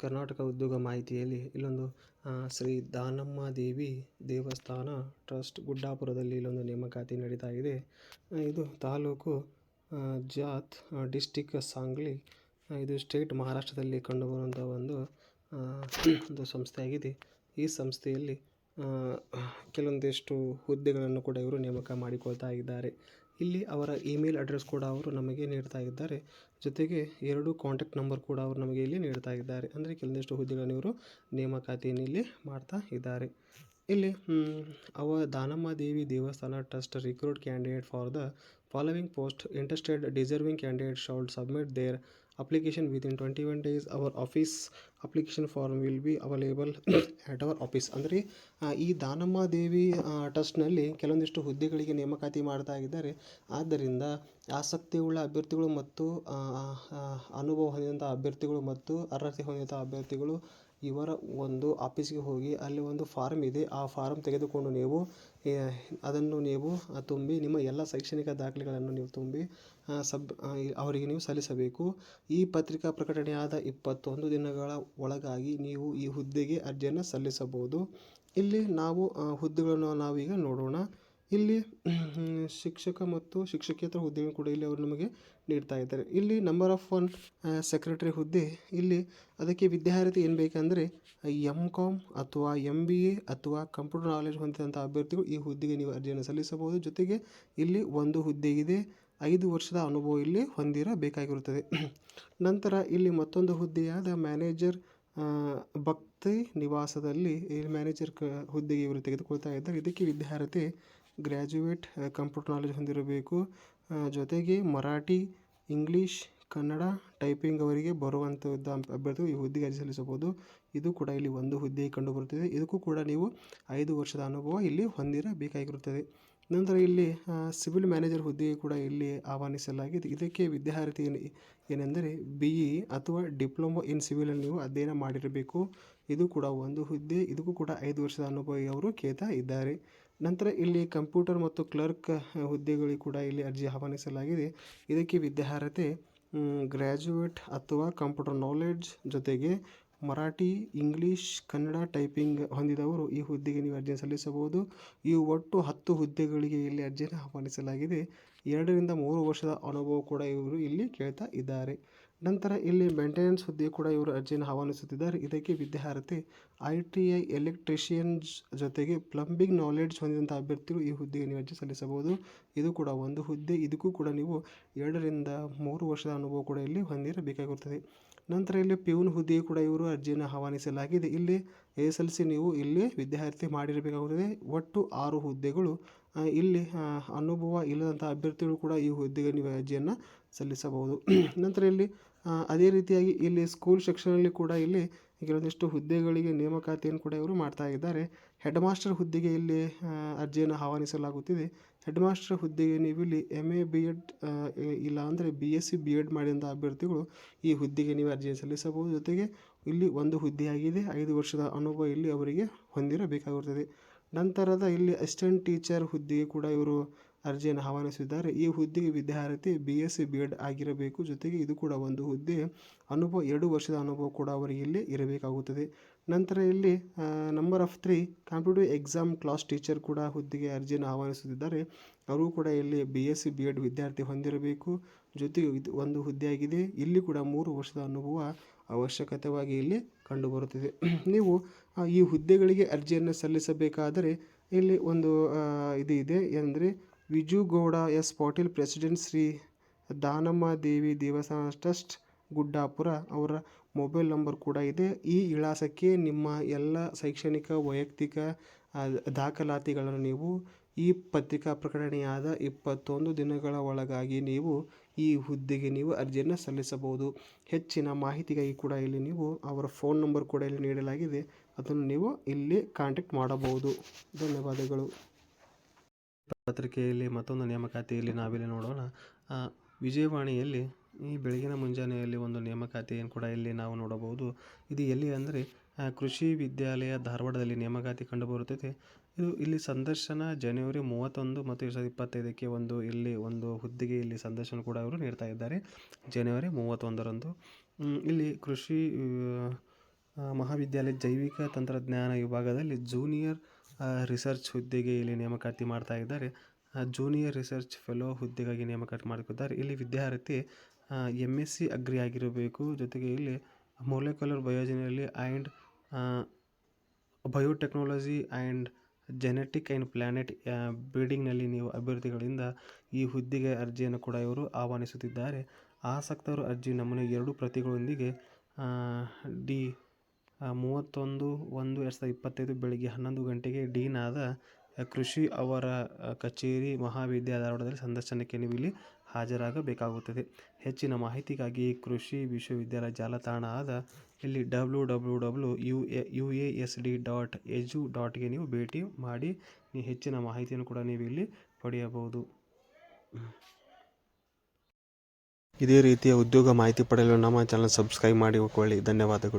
ಕರ್ನಾಟಕ ಉದ್ಯೋಗ ಮಾಹಿತಿಯಲ್ಲಿ ಇಲ್ಲೊಂದು ಶ್ರೀ ದಾನಮ್ಮ ದೇವಿ ದೇವಸ್ಥಾನ ಟ್ರಸ್ಟ್ ಗುಡ್ಡಾಪುರದಲ್ಲಿ ಇಲ್ಲೊಂದು ನೇಮಕಾತಿ ನಡೀತಾ ಇದೆ ಇದು ತಾಲೂಕು ಜಾತ್ ಡಿಸ್ಟಿಕ್ ಸಾಂಗ್ಲಿ ಇದು ಸ್ಟೇಟ್ ಮಹಾರಾಷ್ಟ್ರದಲ್ಲಿ ಕಂಡುಬರುವಂಥ ಒಂದು ಒಂದು ಸಂಸ್ಥೆಯಾಗಿದೆ. ಈ ಸಂಸ್ಥೆಯಲ್ಲಿ ಕೆಲವೊಂದಿಷ್ಟು ಹುದ್ದೆಗಳನ್ನು ಕೂಡ ಇವರು ನೇಮಕ ಮಾಡಿಕೊಳ್ತಾ ಇದ್ದಾರೆ. ಇಲ್ಲಿ ಅವರ ಇಮೇಲ್ ಅಡ್ರೆಸ್ ಕೂಡ ಅವರು ನಮಗೆ ನೀಡ್ತಾ ಇದ್ದಾರೆ. ಜೊತೆಗೆ ಎರಡು ಕಾಂಟ್ಯಾಕ್ಟ್ ನಂಬರ್ ಕೂಡ ಅವರು ನಮಗೆ ಇಲ್ಲಿ ನೀಡ್ತಾ ಇದ್ದಾರೆ. ಅಂದರೆ ಕೆಲವೊಂದಿಷ್ಟು ಹುದ್ದೆಗಳನ್ನು ಇವರು ನೇಮಕಾತಿಯನ್ನು ಇಲ್ಲಿ ಮಾಡ್ತಾ ಇದ್ದಾರೆ. ಇಲ್ಲಿ ಅವ ದಾನಮ್ಮ ದೇವಿ ದೇವಸ್ಥಾನ trust recruit candidate for the following post interested deserving candidate should submit their within twenty one days our office application form will be available at our office ಅಂದರೆ ಈ ದಾನಮ್ಮ ದೇವಿ ಟ್ರಸ್ಟ್ನಲ್ಲಿ ಕೆಲವೊಂದಿಷ್ಟು ಹುದ್ದೆಗಳಿಗೆ ನೇಮಕಾತಿ ಮಾಡ್ತಾ ಇದ್ದಾರೆ. ಆದ್ದರಿಂದ ಆಸಕ್ತಿಯುಳ್ಳ ಅಭ್ಯರ್ಥಿಗಳು ಮತ್ತು ಅನುಭವ ಹೊಂದಿದಂಥ ಅಭ್ಯರ್ಥಿಗಳು ಮತ್ತು ಅರ್ಹತೆ ಹೊಂದಿದಂಥ ಅಭ್ಯರ್ಥಿಗಳು ಇವರ ಒಂದು ಆಫೀಸಿಗೆ ಹೋಗಿ ಅಲ್ಲಿ ಒಂದು ಫಾರ್ಮ್ ಇದೆ. ಆ ಫಾರಮ್ ತೆಗೆದುಕೊಂಡು ನೀವು ಅದನ್ನು ನೀವು ತುಂಬಿ ನಿಮ್ಮ ಎಲ್ಲ ಶೈಕ್ಷಣಿಕ ದಾಖಲೆಗಳನ್ನು ನೀವು ತುಂಬಿ ಸಬ್ ಅವರಿಗೆ ನೀವು ಸಲ್ಲಿಸಬೇಕು. ಈ ಪತ್ರಿಕಾ ಪ್ರಕಟಣೆಯಾದ ಇಪ್ಪತ್ತೊಂದು ದಿನಗಳ ಒಳಗಾಗಿ ನೀವು ಈ ಹುದ್ದೆಗೆ ಅರ್ಜಿಯನ್ನು ಸಲ್ಲಿಸಬಹುದು. ಇಲ್ಲಿ ನಾವು ಹುದ್ದೆಗಳನ್ನು ನಾವೀಗ ನೋಡೋಣ. ಇಲ್ಲಿ ಶಿಕ್ಷಕ ಮತ್ತು ಶಿಕ್ಷಕೇತರ ಹುದ್ದೆಯನ್ನು ಕೂಡ ಇಲ್ಲಿ ಅವರು ನಮಗೆ ನೀಡ್ತಾ ಇದ್ದಾರೆ. ಇಲ್ಲಿ ನಂಬರ್ ಆಫ್ ಒನ್ ಸೆಕ್ರೆಟರಿ ಹುದ್ದೆ ಇಲ್ಲಿ ಅದಕ್ಕೆ ವಿದ್ಯಾರ್ಥಿ ಏನು ಬೇಕಂದರೆ ಎಂ ಕಾಮ್ ಅಥವಾ ಎಂ ಬಿ ಎ ಅಥವಾ ಕಂಪ್ಯೂಟರ್ ನಾಲೆಜ್ ಹೊಂದಿದಂಥ ಅಭ್ಯರ್ಥಿಗಳು ಈ ಹುದ್ದೆಗೆ ನೀವು ಅರ್ಜಿಯನ್ನು ಸಲ್ಲಿಸಬಹುದು. ಜೊತೆಗೆ ಇಲ್ಲಿ ಒಂದು ಹುದ್ದೆ ಇದೆ, ಐದು ವರ್ಷದ ಅನುಭವ ಇಲ್ಲಿ ಹೊಂದಿರಬೇಕಾಗಿರುತ್ತದೆ. ನಂತರ ಇಲ್ಲಿ ಮತ್ತೊಂದು ಹುದ್ದೆಯಾದ ಮ್ಯಾನೇಜರ್ ಭಕ್ತಿ ನಿವಾಸದಲ್ಲಿ ಮ್ಯಾನೇಜರ್ ಹುದ್ದೆಗೆ ಇವರು ತೆಗೆದುಕೊಳ್ತಾ ಇದ್ದಾರೆ. ಇದಕ್ಕೆ ವಿದ್ಯಾರ್ಥಿ ಗ್ರ್ಯಾಜುಯೇಟ್ ಕಂಪ್ಯೂಟರ್ ನಾಲೆಜ್ ಹೊಂದಿರಬೇಕು. ಜೊತೆಗೆ ಮರಾಠಿ, ಇಂಗ್ಲೀಷ್, ಕನ್ನಡ ಟೈಪಿಂಗ್ ಅವರಿಗೆ ಬರುವಂಥದ್ದು ಅಭ್ಯರ್ಥಿಗಳು ಈ ಹುದ್ದೆಗೆ ಅರ್ಜಿ ಸಲ್ಲಿಸಬಹುದು. ಇದು ಕೂಡ ಇಲ್ಲಿ ಒಂದು ಹುದ್ದೆ ಕಂಡುಬರುತ್ತದೆ ಇದಕ್ಕೂ ಕೂಡ ನೀವು ಐದು ವರ್ಷದ ಅನುಭವ ಇಲ್ಲಿ ಹೊಂದಿರಬೇಕಾಗಿರುತ್ತದೆ. ನಂತರ ಇಲ್ಲಿ ಸಿವಿಲ್ ಮ್ಯಾನೇಜರ್ ಹುದ್ದೆಗೆ ಕೂಡ ಇಲ್ಲಿ ಆಹ್ವಾನಿಸಲಾಗಿದೆ. ಇದಕ್ಕೆ ವಿದ್ಯಾರ್ಥಿ ಏನೆಂದರೆ ಬಿ ಇ ಅಥವಾ ಡಿಪ್ಲೊಮೊ ಇನ್ ಸಿವಿಲಲ್ಲಿ ನೀವು ಅಧ್ಯಯನ ಮಾಡಿರಬೇಕು. ಇದು ಕೂಡ ಒಂದು ಹುದ್ದೆ. ಇದಕ್ಕೂ ಕೂಡ ಐದು ವರ್ಷದ ಅನುಭವ ಅವರು ಕೇಳ್ತಾ ಇದ್ದಾರೆ. ನಂತರ ಇಲ್ಲಿ ಕಂಪ್ಯೂಟರ್ ಮತ್ತು ಕ್ಲರ್ಕ್ ಹುದ್ದೆಗಳಿಗೆ ಕೂಡ ಇಲ್ಲಿ ಅರ್ಜಿ ಆಹ್ವಾನಿಸಲಾಗಿದೆ. ಇದಕ್ಕೆ ವಿದ್ಯಾರ್ಹತೆ ಗ್ರ್ಯಾಜುಯೇಟ್ ಅಥವಾ ಕಂಪ್ಯೂಟರ್ ನಾಲೆಡ್ಜ್ ಜೊತೆಗೆ ಮರಾಠಿ, ಇಂಗ್ಲೀಷ್, ಕನ್ನಡ ಟೈಪಿಂಗ್ ಹೊಂದಿದವರು ಈ ಹುದ್ದೆಗೆ ನೀವು ಅರ್ಜಿ ಸಲ್ಲಿಸಬಹುದು. ಈ ಒಟ್ಟು ಹತ್ತು ಹುದ್ದೆಗಳಿಗೆ ಇಲ್ಲಿ ಅರ್ಜಿಯನ್ನು ಆಹ್ವಾನಿಸಲಾಗಿದೆ. ಎರಡರಿಂದ ಮೂರು ವರ್ಷದ ಅನುಭವ ಕೂಡ ಇವರು ಇಲ್ಲಿ ಕೇಳ್ತಾ ಇದ್ದಾರೆ. ನಂತರ ಇಲ್ಲಿ ಮೇಂಟೆನೆನ್ಸ್ ಹುದ್ದೆ ಕೂಡ ಇವರು ಅರ್ಜಿಯನ್ನು ಆಹ್ವಾನಿಸುತ್ತಿದ್ದಾರೆ. ಇದಕ್ಕೆ ವಿದ್ಯಾರ್ಥಿ ಐ ಟಿ ಐ ಎಲೆಕ್ಟ್ರಿಷಿಯನ್ಸ್ ಜೊತೆಗೆ ಪ್ಲಂಬಿಂಗ್ ನಾಲೆಡ್ಜ್ ಹೊಂದಿದಂಥ ಅಭ್ಯರ್ಥಿಗಳು ಈ ಹುದ್ದೆಗೆ ನೀವು ಅರ್ಜಿ ಸಲ್ಲಿಸಬಹುದು. ಇದು ಕೂಡ ಒಂದು ಹುದ್ದೆ. ಇದಕ್ಕೂ ಕೂಡ ನೀವು ಎರಡರಿಂದ ಮೂರು ವರ್ಷದ ಅನುಭವ ಕೂಡ ಇಲ್ಲಿ ಹೊಂದಿರಬೇಕಾಗುತ್ತದೆ ನಂತರ ಇಲ್ಲಿ ಪ್ಯೂನ್ ಹುದ್ದೆಯು ಕೂಡ ಇವರು ಅರ್ಜಿಯನ್ನು ಆಹ್ವಾನಿಸಲಾಗಿದೆ. ಇಲ್ಲಿ ಎಸ್ ಎಲ್ ಸಿ ನೀವು ಇಲ್ಲಿ ವಿದ್ಯಾರ್ಥಿ ಮಾಡಿರಬೇಕಾಗುತ್ತದೆ. ಒಟ್ಟು ಆರು ಹುದ್ದೆಗಳು. ಇಲ್ಲಿ ಅನುಭವ ಇಲ್ಲದಂಥ ಅಭ್ಯರ್ಥಿಗಳು ಕೂಡ ಈ ಹುದ್ದೆಗೆ ನೀವು ಅರ್ಜಿಯನ್ನು ಸಲ್ಲಿಸಬಹುದು. ನಂತರ ಇಲ್ಲಿ ಅದೇ ರೀತಿಯಾಗಿ ಇಲ್ಲಿ ಸ್ಕೂಲ್ ಸೆಕ್ಷನಲ್ಲಿ ಕೂಡ ಇಲ್ಲಿ ಕೆಲವೊಂದಿಷ್ಟು ಹುದ್ದೆಗಳಿಗೆ ನೇಮಕಾತಿಯನ್ನು ಕೂಡ ಇವರು ಮಾಡ್ತಾ ಇದ್ದಾರೆ. ಹೆಡ್ ಮಾಸ್ಟರ್ ಹುದ್ದೆಗೆ ಇಲ್ಲಿ ಅರ್ಜಿಯನ್ನು ಆಹ್ವಾನಿಸಲಾಗುತ್ತಿದೆ. ಹೆಡ್ ಮಾಸ್ಟರ್ ಹುದ್ದೆಗೆ ನೀವು ಇಲ್ಲಿ ಎಂ ಎ ಬಿ ಎಡ್ ಇಲ್ಲ ಅಂದರೆ B S C B Ed ಮಾಡಿದಂಥ ಅಭ್ಯರ್ಥಿಗಳು ಈ ಹುದ್ದೆಗೆ ನೀವು ಅರ್ಜಿಯನ್ನು ಸಲ್ಲಿಸಬಹುದು. ಜೊತೆಗೆ ಇಲ್ಲಿ ಒಂದು ಹುದ್ದೆಯಾಗಿದೆ. ಐದು ವರ್ಷದ ಅನುಭವ ಇಲ್ಲಿ ಅವರಿಗೆ ಹೊಂದಿರಬೇಕಾಗುತ್ತದೆ. ನಂತರದ ಇಲ್ಲಿ ಅಸಿಸ್ಟೆಂಟ್ ಟೀಚರ್ ಹುದ್ದೆಗೆ ಕೂಡ ಇವರು ಅರ್ಜಿಯನ್ನು ಆಹ್ವಾನಿಸಿದ್ದಾರೆ. ಈ ಹುದ್ದೆಗೆ ವಿದ್ಯಾರ್ಥಿ B S C B Ed ಆಗಿರಬೇಕು. ಜೊತೆಗೆ ಇದು ಕೂಡ ಒಂದು ಹುದ್ದೆ. ಅನುಭವ, ಎರಡು ವರ್ಷದ ಅನುಭವ ಕೂಡ ಅವರಿಗೆ ಇಲ್ಲಿ ಇರಬೇಕಾಗುತ್ತದೆ. ನಂತರ ಇಲ್ಲಿ number of three competitive exam class teacher ಕೂಡ ಹುದ್ದೆಗೆ ಅರ್ಜಿಯನ್ನು ಆಹ್ವಾನಿಸುತ್ತಿದ್ದಾರೆ. ಅವರು ಕೂಡ ಇಲ್ಲಿ B S C B Ed ವಿದ್ಯಾರ್ಥಿ ಹೊಂದಿರಬೇಕು. ಜೊತೆಗೆ ಇದು ಒಂದು ಹುದ್ದೆಯಾಗಿದೆ. ಇಲ್ಲಿ ಕೂಡ ಮೂರು ವರ್ಷದ ಅನುಭವ ಅವಶ್ಯಕತೆವಾಗಿ ಇಲ್ಲಿ ಕಂಡುಬರುತ್ತದೆ. ನೀವು ಈ ಹುದ್ದೆಗಳಿಗೆ ಅರ್ಜಿಯನ್ನು ಸಲ್ಲಿಸಬೇಕಾದರೆ ಇಲ್ಲಿ ಒಂದು ಇದು ಇದೆ. ಅಂದರೆ ವಿಜುಗೌಡ, ಎಸ್. ಪಾಟೀಲ್, ಪ್ರೆಸಿಡೆಂಟ್ ಶ್ರೀ ದಾನಮ್ಮ ದೇವಿ ದೇವಸ್ಥಾನ ಟ್ರಸ್ಟ್, ಗುಡ್ಡಾಪುರ ಅವರ ಮೊಬೈಲ್ ನಂಬರ್ ಕೂಡ ಇದೆ. ಈ ವಿಳಾಸಕ್ಕೆ ನಿಮ್ಮ ಎಲ್ಲ ಶೈಕ್ಷಣಿಕ, ವೈಯಕ್ತಿಕ ದಾಖಲಾತಿಗಳನ್ನು ನೀವು ಈ ಪತ್ರಿಕಾ ಪ್ರಕಟಣೆಯಾದ ಇಪ್ಪತ್ತೊಂದು ದಿನಗಳ ಒಳಗಾಗಿ ನೀವು ಈ ಹುದ್ದೆಗೆ ನೀವು ಅರ್ಜಿಯನ್ನು ಸಲ್ಲಿಸಬಹುದು. ಹೆಚ್ಚಿನ ಮಾಹಿತಿಗಾಗಿ ಕೂಡ ಇಲ್ಲಿ ನೀವು ಅವರ ಫೋನ್ ನಂಬರ್ ಕೂಡ ಇಲ್ಲಿ ನೀಡಲಾಗಿದೆ. ಅದನ್ನು ನೀವು ಇಲ್ಲಿ ಕಾಂಟ್ಯಾಕ್ಟ್ ಮಾಡಬಹುದು. ಧನ್ಯವಾದಗಳು. ಪತ್ರಿಕೆಯಲ್ಲಿ ಮತ್ತೊಂದು ನೇಮಕಾತಿಯಲ್ಲಿ ನಾವಿಲ್ಲಿ ನೋಡೋಣ. ವಿಜಯವಾಣಿಯಲ್ಲಿ ಈ ಬೆಳಗಿನ ಮುಂಜಾನೆಯಲ್ಲಿ ಒಂದು ನೇಮಕಾತಿಯನ್ನು ಕೂಡ ಇಲ್ಲಿ ನಾವು ನೋಡಬಹುದು. ಇದು ಎಲ್ಲಿ ಅಂದರೆ ಕೃಷಿ ವಿದ್ಯಾಲಯ ಧಾರವಾಡದಲ್ಲಿ ನೇಮಕಾತಿ ಕಂಡುಬರುತ್ತದೆ. ಇದು ಇಲ್ಲಿ ಸಂದರ್ಶನ ಜನವರಿ ಮೂವತ್ತೊಂದು ಮತ್ತು ಎರಡು ಸಾವಿರದ ಇಪ್ಪತ್ತೈದಕ್ಕೆ ಒಂದು ಇಲ್ಲಿ ಒಂದು ಹುದ್ದೆಗೆ ಇಲ್ಲಿ ಸಂದರ್ಶನ ಕೂಡ ಅವರು ನೀಡ್ತಾ ಇದ್ದಾರೆ. ಜನವರಿ ಮೂವತ್ತೊಂದರಂದು. ಇಲ್ಲಿ ಕೃಷಿ ಮಹಾವಿದ್ಯಾಲಯ ಜೈವಿಕ ತಂತ್ರಜ್ಞಾನ ವಿಭಾಗದಲ್ಲಿ ಜೂನಿಯರ್ ರಿಸರ್ಚ್ ಹುದ್ದೆಗೆ ಇಲ್ಲಿ ನೇಮಕಾತಿ ಮಾಡ್ತಾ ಇದ್ದಾರೆ. ಜೂನಿಯರ್ ರಿಸರ್ಚ್ ಫೆಲೋ ಹುದ್ದೆಗಾಗಿ ನೇಮಕಾತಿ ಮಾಡ್ತಿದ್ದಾರೆ ಇಲ್ಲಿ ವಿದ್ಯಾರ್ಥಿ ಎಂ ಎಸ್ ಸಿ ಅಗ್ರಿ ಆಗಿರಬೇಕು. ಜೊತೆಗೆ ಇಲ್ಲಿ molecular ಬಯೋಜಿನಲ್ಲಿ and biotechnology and genetic and plant ಬಿಲ್ಡಿಂಗ್ನಲ್ಲಿ ನೀವು ಅಭ್ಯರ್ಥಿಗಳಿಂದ ಈ ಹುದ್ದೆಗೆ ಅರ್ಜಿಯನ್ನು ಕೂಡ ಇವರು ಆಹ್ವಾನಿಸುತ್ತಿದ್ದಾರೆ. ಆಸಕ್ತರು ಅರ್ಜಿ ನಮೂನೆ ಎರಡು ಪ್ರತಿಗಳೊಂದಿಗೆ ಡಿ ಮೂವತ್ತೊಂದು, ಒಂದು, ಎರಡು ಸಾವಿರದ ಇಪ್ಪತ್ತೈದು ಬೆಳಿಗ್ಗೆ ಹನ್ನೊಂದು ಗಂಟೆಗೆ ಡೀನ್ ಆದ ಕೃಷಿ ಅವರ ಕಚೇರಿ ಮಹಾವಿದ್ಯಾಲಯ ಧಾರವಾಡದಲ್ಲಿ ಸಂದರ್ಶನಕ್ಕೆ ನೀವು ಇಲ್ಲಿ ಹಾಜರಾಗಬೇಕಾಗುತ್ತದೆ. ಹೆಚ್ಚಿನ ಮಾಹಿತಿಗಾಗಿ ಕೃಷಿ ವಿಶ್ವವಿದ್ಯಾಲಯ ಜಾಲತಾಣ ಆದ ಇಲ್ಲಿ W W W U A U A S D dot edu ಡಾಟ್ಗೆ ನೀವು ಭೇಟಿ ಮಾಡಿ ನೀವು ಹೆಚ್ಚಿನ ಮಾಹಿತಿಯನ್ನು ಕೂಡ ನೀವು ಇಲ್ಲಿ ಪಡೆಯಬಹುದು. ಇದೇ ರೀತಿಯ ಉದ್ಯೋಗ ಮಾಹಿತಿ ಪಡೆಯಲು ನಮ್ಮ ಚಾನಲ್ ಸಬ್ಸ್ಕ್ರೈಬ್ ಮಾಡಿ ಧನ್ಯವಾದಗಳು.